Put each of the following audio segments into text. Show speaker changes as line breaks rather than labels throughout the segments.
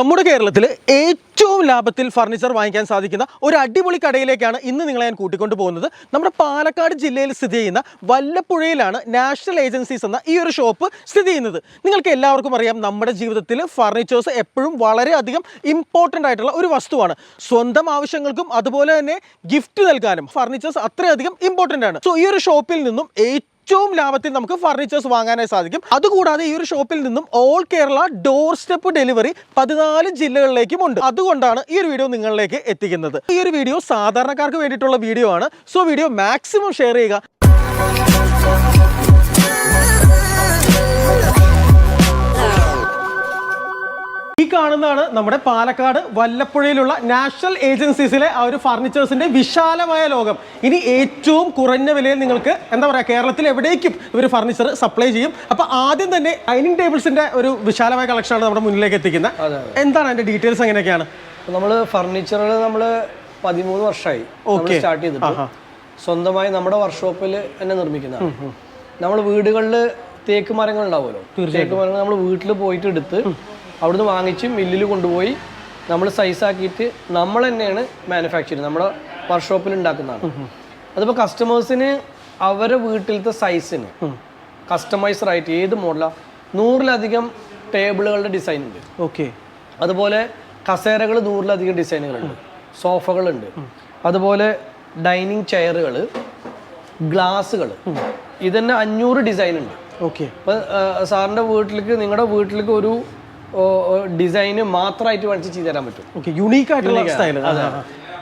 നമ്മുടെ കേരളത്തിൽ ഏറ്റവും ലാഭത്തിൽ ഫർണിച്ചർ വാങ്ങിക്കാൻ സാധിക്കുന്ന ഒരു അടിപൊളി കടയിലേക്കാണ് ഇന്ന് നിങ്ങളെ ഞാൻ കൂട്ടിക്കൊണ്ട് പോകുന്നത്. നമ്മുടെ പാലക്കാട് ജില്ലയിൽ സ്ഥിതി ചെയ്യുന്ന വല്ലപ്പുഴയിലാണ് നാഷണൽ ഏജൻസീസ് എന്ന ഈ ഒരു ഷോപ്പ് സ്ഥിതി ചെയ്യുന്നത്. നിങ്ങൾക്ക് എല്ലാവർക്കും അറിയാം നമ്മുടെ ജീവിതത്തിൽ ഫർണിച്ചേഴ്സ് എപ്പോഴും വളരെയധികം ഇമ്പോർട്ടന്റ് ആയിട്ടുള്ള ഒരു വസ്തുവാണ്. സ്വന്തം ആവശ്യങ്ങൾക്കും അതുപോലെ തന്നെ ഗിഫ്റ്റ് നൽകാനും ഫർണിച്ചേഴ്സ് അത്രയധികം ഇമ്പോർട്ടന്റ് ആണ്. സോ ഈ ഒരു ഷോപ്പിൽ നിന്നും ഏറ്റവും ലാഭത്തിൽ നമുക്ക് ഫർണിച്ചേഴ്സ് വാങ്ങാനായി സാധിക്കും. അതുകൂടാതെ ഈ ഒരു ഷോപ്പിൽ നിന്നും all Kerala door step delivery പതിനാല് ജില്ലകളിലേക്കും ഉണ്ട്. അതുകൊണ്ടാണ് ഈ ഒരു വീഡിയോ നിങ്ങളിലേക്ക് എത്തിക്കുന്നത്. ഈ ഒരു വീഡിയോ സാധാരണക്കാർക്ക് വേണ്ടിയിട്ടുള്ള വീഡിയോ ആണ്. സോ വീഡിയോ മാക്സിമം ഷെയർ ചെയ്യുക. കാണുന്നതാണ് നമ്മുടെ പാലക്കാട് വല്ലപ്പുഴയിലുള്ള നാഷണൽ ഏജൻസീസിലെ ആ ഒരു ഫർണിച്ചേഴ്സിന്റെ വിശാലമായ ലോകം. ഇനി ഏറ്റവും കുറഞ്ഞ വിലയിൽ നിങ്ങൾക്ക് എന്താ പറയുക കേരളത്തിൽ എവിടേക്കും ഇവർ ഫർണിച്ചർ സപ്ലൈ ചെയ്യും. അപ്പൊ ആദ്യം തന്നെ ഡൈനിങ് ടേബിൾസിന്റെ ഒരു വിശാലമായ കളക്ഷനാണ് നമ്മുടെ മുന്നിലേക്ക് എത്തിക്കുന്നത്. എന്താണ് അതിന്റെ ഡീറ്റെയിൽസ് എങ്ങനെയൊക്കെയാണ്?
നമ്മൾ ഫർണിച്ചറുകൾ നമ്മൾ പതിമൂന്ന് വർഷമായി ഓക്കെ. സ്റ്റാർട്ട് ചെയ്തിട്ട് സ്വന്തമായി നമ്മുടെ വർക്ക്ഷോപ്പിൽ തന്നെ നിർമ്മിക്കുന്നതാണ്. നമ്മൾ വീടുകളിൽ തേക്ക് മരങ്ങൾ ഉണ്ടാവുമല്ലോ. തേക്ക് മരങ്ങൾ നമ്മൾ വീട്ടിൽ പോയിട്ട് എടുത്ത് അവിടുന്ന് വാങ്ങിച്ച് മില്ലിൽ കൊണ്ടുപോയി നമ്മൾ സൈസാക്കിയിട്ട് നമ്മൾ തന്നെയാണ് മാനുഫാക്ചർ നമ്മുടെ വർക്ക്ഷോപ്പിൽ ഉണ്ടാക്കുന്നതാണ്. അതിപ്പോൾ കസ്റ്റമേഴ്സിന് അവരെ വീട്ടിലത്തെ സൈസിന് കസ്റ്റമൈസർ ആയിട്ട് ഏത് മോഡലാണ് നൂറിലധികം ടേബിളുകളുടെ ഡിസൈൻ ഉണ്ട്.
ഓക്കെ.
അതുപോലെ കസേരകൾ നൂറിലധികം ഡിസൈനുകളുണ്ട് സോഫകളുണ്ട്. അതുപോലെ ഡൈനിങ് ചെയറുകൾ ഗ്ലാസ്സുകൾ ഇതന്നെ അഞ്ഞൂറ് ഡിസൈൻ ഉണ്ട്.
ഓക്കെ.
അപ്പോൾ സാറിന്റെ വീട്ടിലേക്ക് നിങ്ങളുടെ വീട്ടിലേക്ക് ഒരു ഡിസൈന് മാത്രമായിട്ട് വേണിച്ച് ചെയ്തു തരാൻ പറ്റും.
ഓക്കെ യുണീക്ക് ആയിട്ടുള്ള സ്റ്റൈൽ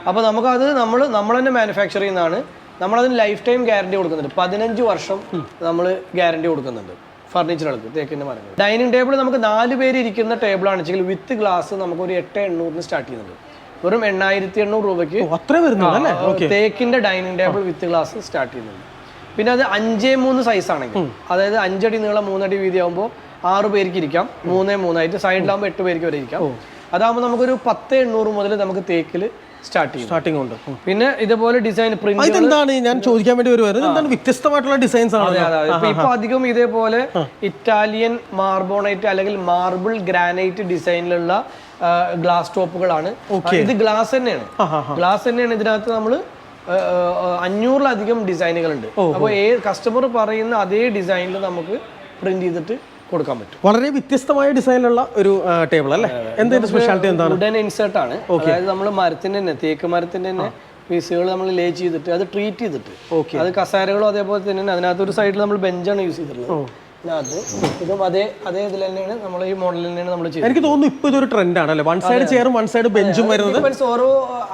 അപ്പോൾ നമുക്കത് നമ്മൾ നമ്മൾ തന്നെ മാനുഫാക്ചർ ചെയ്യുന്നതാണ്. നമ്മളതിന് ലൈഫ് ടൈം ഗ്യാരണ്ടി കൊടുക്കുന്നുണ്ട്. പതിനഞ്ച് വർഷം നമ്മൾ ഗ്യാരണ്ടി കൊടുക്കുന്നുണ്ട്. ഫർണിച്ചറുകൾക്ക് തേക്കിന്റെ മരങ്ങൾ ഡൈനിങ് ടേബിൾ നമുക്ക് നാല് പേര് ഇരിക്കുന്ന ടേബിളാണ് വെച്ചെങ്കിൽ വിത്ത് ഗ്ലാസ് നമുക്ക് ഒരു എട്ട് എണ്ണൂറിന് സ്റ്റാർട്ട് ചെയ്യുന്നുണ്ട്. വെറും എണ്ണായിരത്തി എണ്ണൂറ് രൂപയ്ക്ക്
അത്ര വരുന്നത്
തേക്കിന്റെ dining table with glass start ചെയ്യുന്നുണ്ട്. പിന്നെ അത് അഞ്ചേ മൂന്ന് സൈസ് ആണെങ്കിൽ അതായത് അഞ്ചടി നീളം മൂന്നടി വീതി ആകുമ്പോൾ ആറ് പേർക്ക് ഇരിക്കാം. മൂന്നേ മൂന്നായിട്ട് സൈഡിലാകുമ്പോൾ എട്ട് പേർക്ക് വരെ ഇരിക്കാം. അതാകുമ്പോൾ നമുക്കൊരു പത്ത് എണ്ണൂറ് മുതൽ നമുക്ക് തേക്കിൽ സ്റ്റാർട്ട് ചെയ്യും.
സ്റ്റാർട്ടിംഗ് ഉണ്ട്.
പിന്നെ ഇതുപോലെ ഡിസൈൻ പ്രിന്റ്
ഇതെന്താണ് ഞാൻ ചോദിക്കാൻ വേണ്ടി വരുവായിരുന്നു എന്താണ് വ്യത്യസ്തമായിട്ടുള്ള ഡിസൈൻസ് ആണ്
ഇപ്പൊ അധികം ഇതേപോലെ ഇറ്റാലിയൻ മാർബോണൈറ്റ് അല്ലെങ്കിൽ മാർബിൾ ഗ്രാനൈറ്റ് ഡിസൈനിലുള്ള ഗ്ലാസ് ടോപ്പുകളാണ് ഇത് ഗ്ലാസ് തന്നെയാണ്. ഗ്ലാസ് തന്നെയാണ്. ഇതിനകത്ത് നമ്മൾ അഞ്ഞൂറിലധികം ഡിസൈനുകൾ ഉണ്ട് അപ്പോൾ ഏ കസ്റ്റമർ പറയുന്ന അതേ ഡിസൈനിൽ നമുക്ക് പ്രിന്റ് ചെയ്തിട്ട് കൊടുക്കാൻ പറ്റും.
വളരെ വ്യത്യസ്തമായ ഡിസൈനിലുള്ള ഒരു ടേബിൾ അല്ലേ? എന്തിന്റെ സ്പെഷ്യാലിറ്റി എന്താണ്?
വുഡൻ ഇൻസേർട്ട് ആണ്. അതായത് നമ്മൾ മരത്തിന്റെ തന്നെ തേക്ക് മരത്തിന്റെ തന്നെ പീസുകൾ നമ്മൾ ലേ ചെയ്തിട്ട് അത് ട്രീറ്റ് ചെയ്തിട്ട്. ഓക്കെ അത് കസാരകളും അതേപോലെ തന്നെ അതിനകത്ത് ഒരു സൈഡിൽ നമ്മൾ ബെഞ്ചാണ് യൂസ് ചെയ്തിട്ടുള്ളത്. അത് ഇതും അതേ അതേ ഇതിൽ തന്നെയാണ് നമ്മൾ ഈ മോഡൽ തന്നെയാണ് നമ്മൾ ചെയ്തത്
എനിക്ക് തോന്നുന്നു ഇപ്പൊ ഇതൊരു ട്രെൻഡ് ആണ് അല്ലേ? വൺ സൈഡ് ചെയറും വൺ സൈഡ് ബെഞ്ചും വരുന്നത്.
ഓരോ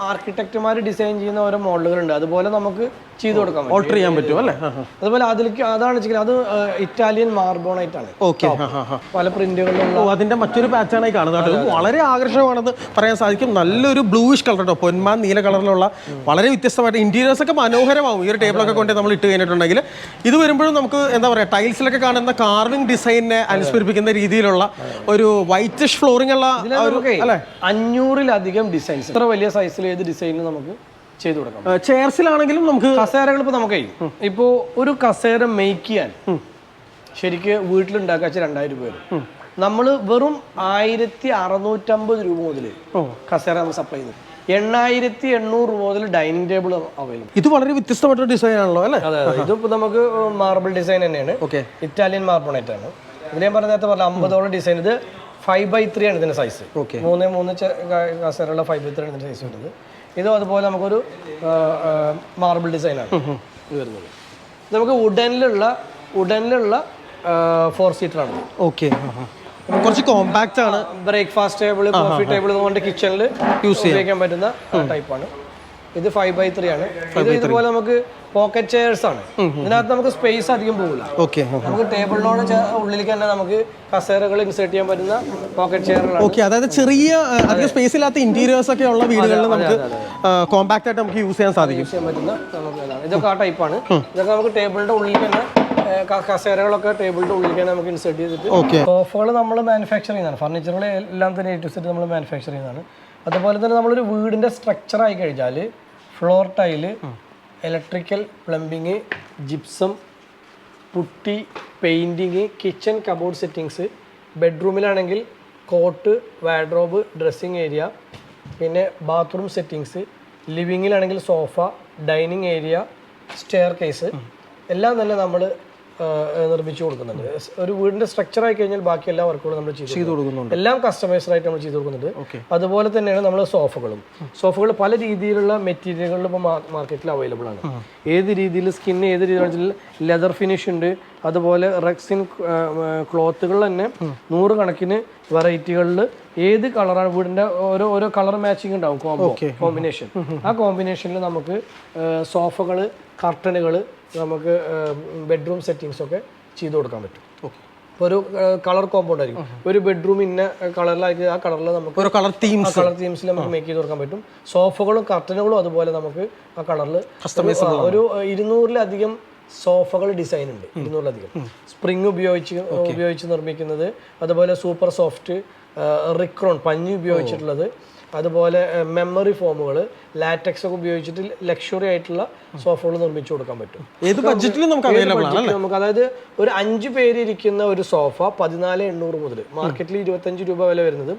ആർക്കിടെക്റ്റുമാർ ഡിസൈൻ ചെയ്യുന്ന ഓരോ മോഡലുകൾ ഉണ്ട് അതുപോലെ നമുക്ക് ചെയ്തു കൊടുക്കാൻ പറ്റും.
ഓൾട്ടർ ചെയ്യാൻ പറ്റും അല്ലേ?
അതുപോലെ അതിലേക്ക് അതാണ് വെച്ചാൽ അത് ഇറ്റാലിയൻ മാർബോണൈറ്റ് ആണ്.
ഓക്കെ
പല പ്രിന്റുകളിലുള്ള
ഓ അതിന്റെ മറ്റൊരു പാറ്റേൺ ആയി കാണുന്നത് വളരെ ആകർഷകമാണെന്ന് പറയാൻ സാധിക്കും. നല്ലൊരു ബ്ലൂയിഷ് കളർ കേട്ടോ പൊന്മാൻ നീല കളറിലുള്ള വളരെ വ്യത്യസ്തമായിട്ട് ഇന്റീരിയേഴ്സ് ഒക്കെ മനോഹരമാവും. ഈ ഒരു ടേബിളൊക്കെ കൊണ്ട് നമ്മൾ ഇട്ട് കഴിഞ്ഞിട്ടുണ്ടെങ്കിൽ. ഇത് വരുമ്പോഴും നമുക്ക് എന്താ പറയുക ടൈൽസിലൊക്കെ കാണുന്ന കാർവിംഗ് ഡിസൈനെ അനുസ്മരിപ്പിക്കുന്ന രീതിയിലുള്ള ഒരു വൈറ്റിഷ് ഫ്ലോറിംഗ് ഉള്ള ഒരു അല്ലേ?
അഞ്ഞൂറിലധികം ഡിസൈൻസ് ഇത്ര വലിയ സൈസിൽ ഏത് ഡിസൈനും നമുക്ക് ചെയ്തു കൊടുക്കാം.
ചെയർസിലാണെങ്കിലും നമുക്ക്
കസേരകൾ ഇപ്പൊ നമുക്ക് ഇപ്പോ ഒരു കസേര മേക്ക് ചെയ്യാൻ ശരിക്ക് വീട്ടിലുണ്ടാക്കുക വെച്ചാൽ രണ്ടായിരം രൂപ നമ്മൾ നമ്മൾ വെറും ആയിരത്തി അറുന്നൂറ്റമ്പത് രൂപ മുതൽ കസേര നമ്മൾ സപ്ലൈ ചെയ്തു എണ്ണായിരത്തി എണ്ണൂറ് രൂപ മുതൽ ഡൈനിങ് ടേബിൾ അവൈലബിൾ
ഇത് വളരെ വ്യത്യസ്തമായിട്ടൊരു ഡിസൈൻ ആണല്ലോ അല്ലേ?
അതെ ഇതിപ്പോ നമുക്ക് മാർബിൾ ഡിസൈൻ തന്നെയാണ്.
ഓക്കെ.
ഇറ്റാലിയൻ മാർബോണൈറ്റ് ആണ്. ഇത് ഞാൻ പറഞ്ഞ നേരത്തെ പറഞ്ഞ അമ്പതോളം ഡിസൈൻ ഇത് ഫൈവ് ബൈ ത്രീ ആണ് ഇതിന്റെ സൈസ്
ഓക്കെ.
മൂന്ന് മൂന്ന് കസേരയുള്ള ഫൈവ് ബൈ ത്രീ ആണ് ഇതിന്റെ സൈസ് വരുന്നത്. ഇതും അതുപോലെ നമുക്കൊരു മാർബിൾ ഡിസൈനാണ് ആണ്. ഇത് വരുന്നത്. നമുക്ക് വുഡനിലുള്ള വുഡനിലുള്ള ഫോർ സീറ്റർ ആണ്.
ഓക്കെ കുറച്ച് കോമ്പാക്റ്റ് ആണ്.
ബ്രേക്ക്ഫാസ്റ്റ് ടേബിൾ കോഫി ടേബിൾ കിച്ചണിൽ യൂസ് ചെയ്യാൻ പറ്റുന്ന ടൈപ്പാണ് ഇത് ഫൈവ് ബൈ ത്രീ ആണ്. ഇത് ഇതുപോലെ നമുക്ക് പോക്കറ്റ് ചെയർസ് ആണ്. ഇതിനകത്ത് നമുക്ക് സ്പേസ് അധികം പോകില്ല
ഓക്കെ
നമുക്ക് ടേബിളിനോട് ഉള്ളിലേക്ക് തന്നെ നമുക്ക് കസേരകൾ ഇൻസേർട്ട് ചെയ്യാൻ പറ്റുന്ന പോക്കറ്റ് ചെയറുകളാണ്
ഓക്കെ അതായത് ചെറിയ അധികം സ്പേസ് ഇല്ലാത്ത ഇന്റീരിയേഴ്സ് ഒക്കെ ഉള്ള വീടുകളിൽ നമുക്ക് കോമ്പാക്റ്റ് ആയിട്ട് നമുക്ക് യൂസ് ചെയ്യാൻ സാധിക്കും.
യൂസ് ചെയ്യാൻ പറ്റുന്ന നമുക്ക് ഇതാണ്. ഇതൊക്കെ ആ ടൈപ്പാണ് ഇതൊക്കെ നമുക്ക് ടേബിളിന്റെ ഉള്ളിൽ തന്നെ കസേരകളൊക്കെ ടേബിളിന്റെ ഉള്ളിൽ തന്നെ നമുക്ക് ഇൻസേർട്ട് ചെയ്തിട്ട്
ഓക്കെ
സോഫകൾ നമ്മൾ മാനുഫാക്ചർ ചെയ്യുന്നതാണ്. ഫർണിച്ചറുകൾ എല്ലാം തന്നെ ഏറ്റവും നമ്മൾ മാനുഫാക്ചർ ചെയ്യുന്നതാണ്. അതുപോലെ തന്നെ നമ്മളൊരു വീടിന്റെ സ്ട്രക്ചർ ആയി കഴിഞ്ഞാൽ floor tile electrical plumbing gypsum putty painting kitchen cupboard settings ബെഡ്റൂമിലാണെങ്കിൽ cot wardrobe dressing area പിന്നെ ബാത്റൂം സെറ്റിങ്സ് ലിവിങ്ങിലാണെങ്കിൽ sofa dining area staircase എല്ലാം തന്നെ നമ്മൾ നിർമ്മിച്ചു കൊടുക്കുന്നുണ്ട്. ഒരു വീടിന്റെ സ്ട്രക്ചർ ആയി കഴിഞ്ഞാൽ ബാക്കി എല്ലാ വർക്കുകളും നമ്മൾ ചെയ്തു
കൊടുക്കുന്നുണ്ട്.
എല്ലാം കസ്റ്റമൈസ്ഡ് ആയിട്ട് നമ്മൾ ചെയ്തു കൊടുക്കുന്നുണ്ട്. അതുപോലെ തന്നെയാണ് നമ്മൾ സോഫകളും സോഫകൾ പല രീതിയിലുള്ള മെറ്റീരിയലുകളിൽ ഇപ്പോൾ മാർക്കറ്റിൽ അവൈലബിൾ ആണ്. ഏത് രീതിയിൽ സ്കിൻ ഏത് രീതിയിൽ ലെതർ ഫിനിഷ് ഉണ്ട്. അതുപോലെ റെക്സിൻ ക്ലോത്തുകൾ തന്നെ നൂറുകണക്കിന് വെറൈറ്റികളിൽ ഏത് കളറാണ് വീടിന്റെ ഓരോ ഓരോ കളർ മാച്ചിങ് ഉണ്ടാവും കോമ്പിനേഷൻ ആ കോമ്പിനേഷനിൽ നമുക്ക് സോഫകൾ കർട്ടനുകൾ നമുക്ക് ബെഡ്റൂം സെറ്റിങ്സ് ഒക്കെ ചെയ്തു കൊടുക്കാൻ പറ്റും.
ഓക്കെ.
ഇപ്പോൾ ഒരു കളർ കോമ്പൗണ്ട് ആയിരിക്കും ഒരു ബെഡ്റൂം ഇന്ന കളറിലായിരിക്കും ആ കളറിൽ നമുക്ക്
ഒരു കളർ തീംസ്
കളർ തീംസിൽ നമുക്ക് മേക്ക് ചെയ്ത് കൊടുക്കാൻ പറ്റും. സോഫകളും കർട്ടനുകളും അതുപോലെ നമുക്ക് ആ കളറിൽ ഒരു ഇരുന്നൂറിലധികം സോഫകൾ ഡിസൈൻ ഉണ്ട്. ഇരുന്നൂറിലധികം. സ്പ്രിങ് ഉപയോഗിച്ച് ഉപയോഗിച്ച് നിർമ്മിക്കുന്നത്. അതുപോലെ സൂപ്പർ സോഫ്റ്റ് റിക്രോൺ പഞ്ഞി ഉപയോഗിച്ചിട്ടുള്ളത്. അതുപോലെ മെമ്മറി ഫോമുകൾ ലാറ്റക്സ് ഒക്കെ ഉപയോഗിച്ചിട്ട് ലക്ഷറി ആയിട്ടുള്ള സോഫകൾ നിർമ്മിച്ചു കൊടുക്കാൻ പറ്റും.
ഏത് ബഡ്ജറ്റിലും നമുക്ക് അവൈലബിൾ ആണ്
നമുക്ക് അതായത് ഒരു അഞ്ച് പേര് ഇരിക്കുന്ന ഒരു സോഫ പതിനാല് എണ്ണൂറ് മുതൽ മാർക്കറ്റിൽ ഇരുപത്തഞ്ച് രൂപ വില വരുന്നത്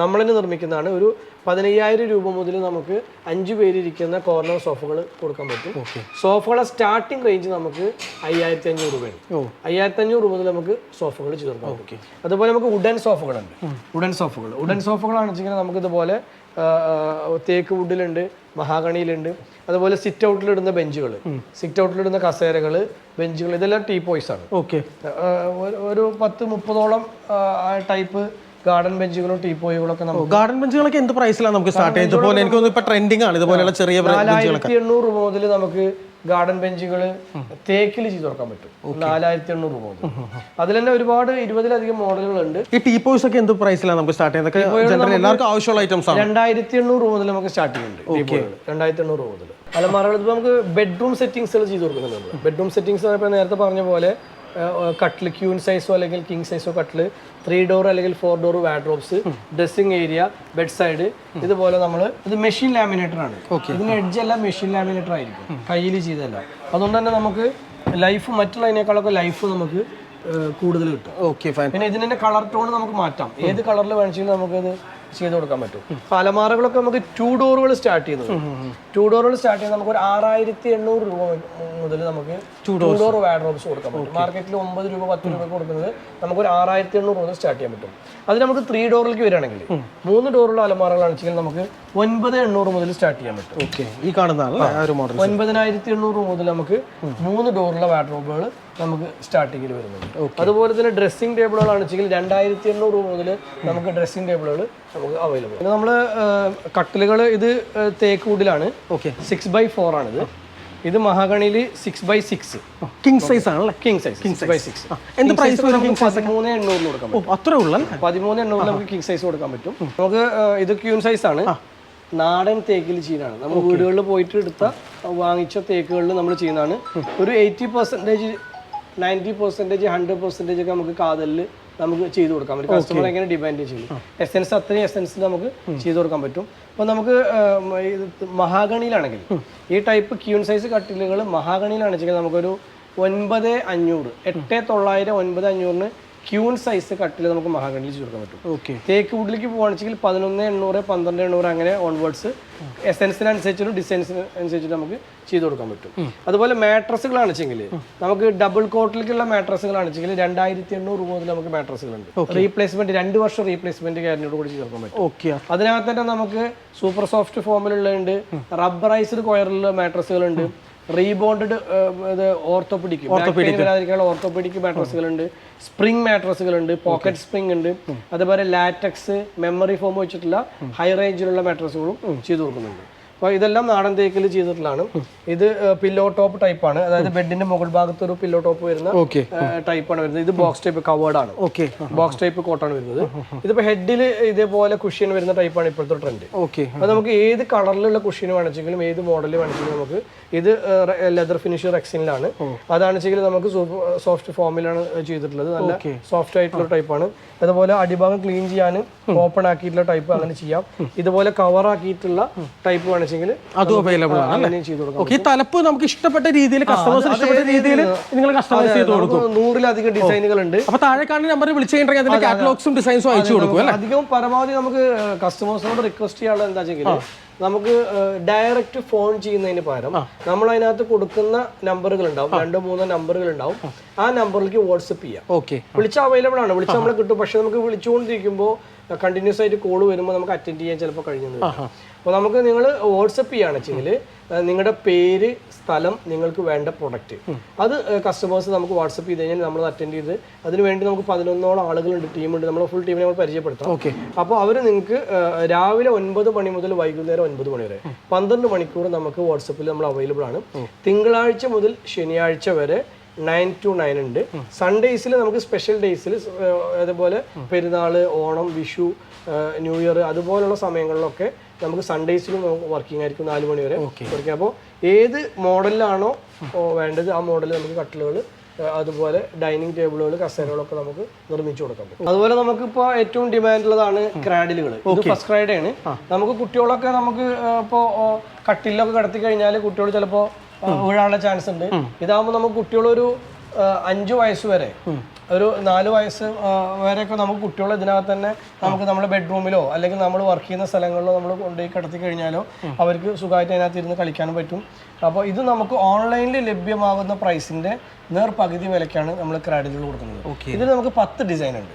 നമ്മൾ തന്നെ നിർമ്മിക്കുന്നതാണ്. ഒരു പതിനയ്യായിരം രൂപ മുതൽ നമുക്ക് അഞ്ച് പേര് ഇരിക്കുന്ന കോർണർ സോഫകൾ കൊടുക്കാൻ പറ്റും. സോഫകളെ സ്റ്റാർട്ടിംഗ് റേഞ്ച് നമുക്ക് അയ്യായിരത്തി അഞ്ഞൂറ് രൂപയാണ്. അയ്യായിരത്തി അഞ്ഞൂറ് മുതൽ നമുക്ക് സോഫകൾ ചേർക്കാം അതുപോലെ നമുക്ക് വുഡൻ സോഫകളുണ്ട് വുഡൻ സോഫകൾ വുഡൻ സോഫകളാണെന്ന് വെച്ചാൽ നമുക്ക് ഇതുപോലെ തേക്ക് വുഡിലുണ്ട് മഹാഗണിയിലുണ്ട്. അതുപോലെ സിറ്റ് ഔട്ടിലിടുന്ന ബെഞ്ചുകൾ സിറ്റ് ഔട്ടിലിടുന്ന കസേരകൾ ബെഞ്ചുകൾ ഇതെല്ലാം ടീ പോയ്സ് ആണ്.
ഓക്കെ.
ഒരു- പത്ത് മുപ്പതോളം ടൈപ്പ് ഗാർഡൻ ബെഞ്ചുകളും ടീ പോയുകളൊക്കെ നമുക്ക്
ഗാർഡൻ ബെഞ്ചുകളൊക്കെ എന്ത് പ്രൈസിലാണ് നമുക്ക് സ്റ്റാർട്ട് ചെയ്യുന്നത്? എനിക്ക് തോന്നുന്നു ഇപ്പൊ ട്രെൻഡിങ് ആണ്. ഇതുപോലെയുള്ള ചെറിയ
നാലായിരത്തി എണ്ണൂറ് മുതൽ നമുക്ക് ഗാർഡൻ ബെഞ്ചുകൾ തേക്കിൽ ചെയ്ത് തുറക്കാൻ പറ്റും. നാലായിരത്തി എണ്ണൂറ് രൂപ അതിൽ തന്നെ ഒരുപാട് ഇരുപതിലധികം മോഡലുകളുണ്ട്.
ഈ ടീ പോയ്സ് ഒക്കെ എന്ത് പ്രൈസിലാണ് നമുക്ക് സ്റ്റാർട്ട് ചെയ്യുന്നത്? എല്ലാവർക്കും ആവശ്യമുള്ള ഐറ്റംസ് ആണ്?
രണ്ടായിരത്തി എണ്ണൂറ് രൂപ മുതൽ നമുക്ക് സ്റ്റാർട്ട് ചെയ്യുന്നുണ്ട് രണ്ടായിരത്തി എണ്ണൂറ് രൂപ മുതൽ. അലമാറകൾ മറുപടി നമുക്ക് ബെഡ്റൂം സെറ്റിംഗ്സുകൾ ചെയ്ത് കൊടുക്കുന്നുണ്ട് നമ്മൾ ബെഡ്റൂം സെറ്റിംഗ്സ് നേരത്തെ പറഞ്ഞ പോലെ കട്ടിൽ ക്യൂൻ സൈസോ അല്ലെങ്കിൽ കിങ് സൈസോ കട്ടിൽ ത്രീ ഡോർ അല്ലെങ്കിൽ four door wardrobes dressing area bed side ഇതുപോലെ നമ്മൾ ഇത് മെഷീൻ ലാമിനേറ്റർ ആണ്. ഇതിന് എഡ്ജ് എല്ലാം മെഷീൻ ലാമിനേറ്റർ ആയിരിക്കും കയ്യിൽ ചെയ്തല്ല അതുകൊണ്ട് തന്നെ നമുക്ക് ലൈഫ് മറ്റുള്ളതിനേക്കാളൊക്കെ ലൈഫ് നമുക്ക് കൂടുതൽ കിട്ടും.
ഓക്കെ ഫൈൻ
പിന്നെ ഇതിന്റെ കളർ ടോൺ നമുക്ക് മാറ്റാം. ഏത് കളറിൽ വേണമെങ്കിലും നമുക്കത് ചെയ്ത് കൊടുക്കാൻ പറ്റും. അപ്പൊ അലമാറകളൊക്കെ നമുക്ക് ടു ഡോറുകൾ സ്റ്റാർട്ട് ചെയ്യുന്നത് ടു ഡോറുകൾ സ്റ്റാർട്ട് ചെയ്യുന്നത് നമുക്ക് ഒരു ആറായിരത്തി എണ്ണൂറ് രൂപ മുതൽ നമുക്ക് ടു ഡോർ വാഡ്രോബ്സ് കൊടുക്കാൻ പറ്റും. മാർക്കറ്റിൽ ഒമ്പത് രൂപ പത്ത് രൂപ കൊടുക്കുന്നത് നമുക്ക് ഒരു ആറായിരത്തി എണ്ണൂറ് മുതൽ സ്റ്റാർട്ട് ചെയ്യാൻ പറ്റും. അത് നമുക്ക് ത്രീ ഡോറിലേക്ക് വരികയാണെങ്കിൽ മൂന്ന് ഡോറുള്ള അലമാറകളാണെന്ന് വെച്ചാൽ നമുക്ക് ഒൻപത് എണ്ണൂറ് മുതൽ സ്റ്റാർട്ട് ചെയ്യാൻ പറ്റും.
ഓക്കെ ഈ കാണുന്ന
ഒൻപതിനായിരത്തി എണ്ണൂറ് മുതൽ നമുക്ക് മൂന്ന് ഡോറുള്ള വാഡ്രോബുകൾ നമുക്ക് സ്റ്റാർട്ടിങ്ങിൽ വരുന്നുണ്ട്. അതുപോലെ തന്നെ ഡ്രസ്സിംഗ് ടേബിളുകളാണ് വെച്ചെങ്കിൽ രണ്ടായിരത്തി എണ്ണൂറ് രൂപ മുതൽ നമുക്ക് ഡ്രസ്സിംഗ് ടേബിളുകൾ നമുക്ക് അവൈലബിൾ പിന്നെ നമ്മൾ കട്ടിലുകൾ ഇത് തേക്ക് വുഡിലാണ്
ഓക്കെ
സിക്സ് ബൈ ഫോർ ആണിത്. ഇത് മഹാഗണിയിൽ six by six
king size ആണല്ലേ?
King size king by six
എന്ത് പ്രൈസ്
പതിമൂന്ന് എണ്ണൂറിന് കൊടുക്കാം
ഓ അത്രേ ഉള്ളല്ലേ?
പതിമൂന്ന് എണ്ണൂറിൽ നമുക്ക് കിങ് സൈസ് കൊടുക്കാൻ പറ്റും. നമുക്ക് ഇത് ക്യൂൻ സൈസ് ആണ്. നാടൻ തേക്കിൽ ചെയ്യുന്നതാണ് നമ്മൾ വീടുകളിൽ പോയിട്ട് എടുത്ത വാങ്ങിച്ച തേക്കുകളിൽ നമ്മൾ ചെയ്യുന്നതാണ്. ഒരു eighty percentage ninety percentage hundred percentage ഒക്കെ നമുക്ക് കാതലിൽ നമുക്ക് ചെയ്ത് കൊടുക്കാൻ പറ്റും കസ്റ്റമർ എങ്ങനെ ഡിപെൻഡ് ചെയ്യും. എസെൻസ് അത്രയും എസെൻസ് നമുക്ക് ചെയ്ത് കൊടുക്കാൻ പറ്റും. അപ്പോൾ നമുക്ക് മഹാഗണിയിലാണെങ്കിൽ ഈ ടൈപ്പ് ക്യൂൺ സൈസ് കട്ടിലുകൾ മഹാഗണിയിലാണെന്ന് വെച്ചാൽ നമുക്കൊരു ഒൻപത് അഞ്ഞൂറ് എട്ട് തൊള്ളായിരം ഒൻപത് അഞ്ഞൂറിന് ക്യൂൺ സൈസ് കട്ടിൽ നമുക്ക് മഹാഗണിയിൽ ചുരുക്കാൻ പറ്റും.
ഓക്കെ
തേക്ക് വുഡിലേക്ക് പോകുകയാണെങ്കിൽ പതിനൊന്ന് എണ്ണൂറ് പന്ത്രണ്ട് എണ്ണൂറ് അങ്ങനെ ഓൺവേർഡ്സ് എസെൻസിനനുസരിച്ചുള്ള ഡിസൈൻസിന് അനുസരിച്ചിട്ട് നമുക്ക് ചെയ്ത് കൊടുക്കാൻ പറ്റും. അതുപോലെ മാട്രസുകളാണ് വെച്ചെങ്കിൽ നമുക്ക് ഡബിൾ കോട്ടിലേക്കുള്ള മാട്രസുകളാണ് വെച്ചെങ്കിൽ രണ്ടായിരത്തി എണ്ണൂറ് രൂപ മുതൽ നമുക്ക് മാട്രസുകളുണ്ട് റീപ്ലേസ്മെന്റ് രണ്ട് വർഷം റീപ്ലേസ്മെന്റ് ഗ്യാരണ്ടിയോട് കൂടി ചേർക്കാൻ പറ്റും.
ഓക്കെ
അതിനകത്ത് തന്നെ നമുക്ക് സൂപ്പർ സോഫ്റ്റ് ഫോമിലുള്ളതുണ്ട് റബ്ബറൈസ്ഡ് കോയറിലുള്ള മാട്രസുകളുണ്ട് റീബോണ്ടഡ് ഓർത്തോപെഡിക് വരാതിരിക്കാനുള്ള ഓർത്തോപെഡിക് മാട്രസുകളുണ്ട്. സ്പ്രിംഗ് മാട്രസുകളുണ്ട്. പോക്കറ്റ് സ്പ്രിംഗ് ഉണ്ട്. അതുപോലെ ലാറ്റക്സ് മെമ്മറി ഫോം വെച്ചിട്ടുള്ള ഹൈ റേഞ്ചിലുള്ള മാട്രസുകളും ചെയ്തു കൊടുക്കുന്നുണ്ട്. അപ്പോൾ ഇതെല്ലാം നാടൻ തേക്കിൽ ചെയ്തിട്ടുള്ളതാണ്. ഇത് പില്ലോ ടോപ്പ് ടൈപ്പാണ് അതായത് ബെഡിന്റെ മുകൾ ഭാഗത്ത് ഒരു പില്ലോ ടോപ്പ് വരുന്ന
ടൈപ്പ്
ടൈപ്പാണ് വരുന്നത്. ഇത് ബോക്സ് ടൈപ്പ് കവേർഡ് ആണ്.
ഓക്കെ.
ബോക്സ് ടൈപ്പ് കോട്ടാണ് വരുന്നത്. ഇതിപ്പോ ഹെഡിൽ ഇതേപോലെ കുഷ്യൻ വരുന്ന ടൈപ്പാണ് ഇപ്പോഴത്തെ ട്രെൻഡ്
ഓക്കെ.
അപ്പൊ നമുക്ക് ഏത് കളറിലുള്ള കുഷ്യൻ വേണമെങ്കിലും ഏത് മോഡൽ വേണമെങ്കിലും നമുക്ക് ഇത് ലെതർ ഫിനിഷ് റെക്സിനിലാണ് അതാണ് വെച്ചെങ്കിൽ നമുക്ക് സോഫ്റ്റ് ഫോമിലാണ് ചെയ്തിട്ടുള്ളത്. നല്ല സോഫ്റ്റ് ആയിട്ടുള്ള ടൈപ്പാണ് അതുപോലെ അടിഭാഗം ക്ലീൻ ചെയ്യാൻ ഓപ്പൺ ആക്കിയിട്ടുള്ള ടൈപ്പ് അങ്ങനെ ചെയ്യാം. ഇതുപോലെ കവർ ആക്കിയിട്ടുള്ള ടൈപ്പ് വേണമെങ്കിൽ വെച്ചെങ്കിൽ
അതും അവൈലബിൾ ആണ് ഓക്കെ ഈ തലപ്പ് നമുക്ക് ഇഷ്ടപ്പെട്ട രീതിയിൽ കസ്റ്റമേഴ്സിന് ഇഷ്ടപ്പെട്ട രീതിയിൽ നിങ്ങൾ കസ്റ്റമൈസ് ചെയ്ത് കൊടുക്കും.
നൂറിലധികം ഡിസൈനുകൾ ഉണ്ട്
അപ്പൊ താഴെ കാണുന്ന നമ്പർ വിളിച്ചു കഴിഞ്ഞിട്ടുണ്ടെങ്കിൽ അതിന്റെ കാറ്റലോഗ്സും ഡിസൈൻസും അയച്ചു കൊടുക്കും അല്ലേ?
അധികം പരമാവധി നമുക്ക് കസ്റ്റമേഴ്സിനോട് റിക്വസ്റ്റ് ചെയ്യാനുള്ള എന്താ വെച്ചെങ്കിൽ നമുക്ക് ഡയറക്റ്റ് ഫോൺ ചെയ്യുന്നതിന് പകരം നമ്മൾ അതിനകത്ത് കൊടുക്കുന്ന നമ്പറുകൾ ഉണ്ടാവും. രണ്ടോ മൂന്നോ നമ്പറുകൾ ഉണ്ടാവും. ആ. നമ്പറിലേക്ക് വാട്സപ്പ് ചെയ്യാം.
ഓക്കെ
വിളിച്ച അവൈലബിൾ ആണ്. വിളിച്ച നമ്മൾ കിട്ടും. പക്ഷെ നമുക്ക് വിളിച്ചുകൊണ്ടിരിക്കുമ്പോൾ കണ്ടിന്യൂസ് ആയിട്ട് കോൾ വരുമ്പോൾ നമുക്ക് അറ്റൻഡ് ചെയ്യാൻ ചിലപ്പോൾ കഴിഞ്ഞു അപ്പോൾ നമുക്ക് നിങ്ങൾ വാട്സപ്പ് ചെയ്യുകയാണ് വെച്ചെങ്കിൽ നിങ്ങളുടെ പേര് സ്ഥലം നിങ്ങൾക്ക് വേണ്ട പ്രൊഡക്റ്റ് അത് കസ്റ്റമേഴ്സ് നമുക്ക് വാട്സപ്പ് ചെയ്ത് കഴിഞ്ഞാൽ നമ്മൾ അറ്റൻഡ് ചെയ്ത് അതിന് വേണ്ടി നമുക്ക് പതിനൊന്നോളം ആളുകളുണ്ട് ടീമുണ്ട് നമ്മൾ ഫുൾ ടീമിനെ നമ്മൾ പരിചയപ്പെടുത്താം.
ഓക്കെ.
അപ്പോൾ അവർ നിങ്ങൾക്ക് രാവിലെ ഒൻപത് മണി മുതൽ വൈകുന്നേരം ഒൻപത് മണി വരെ പന്ത്രണ്ട് മണിക്കൂർ നമുക്ക് വാട്സപ്പിൽ നമ്മൾ അവൈലബിൾ ആണ്. തിങ്കളാഴ്ച മുതൽ ശനിയാഴ്ച വരെ നയൻ ടു നയൻ ഉണ്ട്. സൺഡേയ്സിൽ നമുക്ക് സ്പെഷ്യൽ ഡേയ്സിൽ അതുപോലെ പെരുന്നാൾ ഓണം വിഷു ന്യൂ ഇയർ അതുപോലുള്ള സമയങ്ങളിലൊക്കെ നമുക്ക് സൺഡേയ്സിലും വർക്കിംഗ് ആയിരിക്കും നാല് മണി വരെ വർക്കിംഗ് അപ്പോൾ ഏത് മോഡലിലാണോ വേണ്ടത് ആ മോഡലിൽ നമുക്ക് കട്ടിലുകൾ അതുപോലെ ഡൈനിങ് ടേബിളുകൾ കസേരകളൊക്കെ നമുക്ക് നിർമ്മിച്ചു കൊടുക്കാൻ അതുപോലെ നമുക്ക് നമുക്കിപ്പോൾ ഏറ്റവും ഡിമാൻഡ് ഉള്ളതാണ് ക്രാഡിലുകൾ ഇത് ഫസ്റ്റ് ക്രൈഡ് ആണ് നമുക്ക് കുട്ടികളൊക്കെ നമുക്ക് ഇപ്പോൾ കട്ടിലൊക്കെ കിടത്തി കഴിഞ്ഞാൽ കുട്ടികൾ ചിലപ്പോൾ വീഴാനുള്ള ചാൻസ് ഉണ്ട്. ഇതാകുമ്പോൾ നമുക്ക് കുട്ടികളൊരു അഞ്ച് വയസ്സ് വരെ. ഒരു നാല് വയസ്സ് വരെയൊക്കെ നമുക്ക് കുട്ടികളെ ഇതിനകത്ത് തന്നെ നമുക്ക് നമ്മുടെ ബെഡ്റൂമിലോ അല്ലെങ്കിൽ നമ്മൾ വർക്ക് ചെയ്യുന്ന സ്ഥലങ്ങളിലോ നമ്മൾ കൊണ്ടുപോയി കിടത്തി കഴിഞ്ഞാലോ അവർക്ക് സുഖമായിട്ട് അതിനകത്ത് ഇരുന്ന് കളിക്കാനും പറ്റും. അപ്പോൾ ഇത് നമുക്ക് ഓൺലൈനിൽ ലഭ്യമാകുന്ന പ്രൈസിന്റെ നേർ പകുതി വിലക്കാണ് നമ്മൾ ക്രാഡിലുകൾ കൊടുക്കുന്നത്. ഇതിൽ നമുക്ക് പത്ത് ഡിസൈൻ ഉണ്ട്.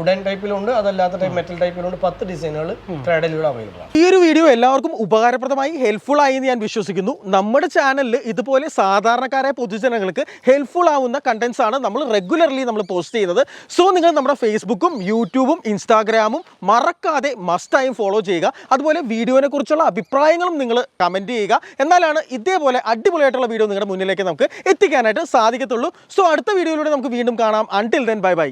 ഉഡൻ ടൈപ്പിലുണ്ട് അതല്ലാത്ത ടൈപ്പ് മെറ്റൽ ടൈപ്പിലുണ്ട് പത്ത് ഡിസൈനുകൾ ക്രാഡിലുകൾ അവൈലബിൾ ആണ്
ഈ ഒരു വീഡിയോ എല്ലാവർക്കും ഉപകാരപ്രദമായി ഹെൽപ്ഫുൾ ആയി എന്ന് ഞാൻ വിശ്വസിക്കുന്നു. നമ്മുടെ ചാനലിൽ ഇതുപോലെ സാധാരണക്കാരായ പൊതുജനങ്ങൾക്ക് ഹെൽപ്ഫുൾ ആവുന്ന കണ്ടന്റ്സ് ആണ് നമ്മൾ റെഗുലർലി നമ്മൾ പോസ്റ്റ് ചെയ്യുന്നത്. സോ നിങ്ങൾ നമ്മുടെ ഫേസ്ബുക്കും യൂട്യൂബും ഇൻസ്റ്റാഗ്രാമും മറക്കാതെ മസ്റ്റായും ഫോളോ ചെയ്യുക. അതുപോലെ വീഡിയോനെ കുറിച്ചുള്ള അഭിപ്രായങ്ങളും നിങ്ങൾ കമന്റ് ചെയ്യുക. എന്നാലാണ് ഇതേപോലെ അടിപൊളിയായിട്ടുള്ള വീഡിയോ നിങ്ങളുടെ മുന്നിലേക്ക് നമുക്ക് എത്തിക്കാനായിട്ട് സാധിക്കത്തുള്ളൂ. സോ അടുത്ത വീഡിയോയിലൂടെ നമുക്ക് വീണ്ടും കാണാം. Until then bye bye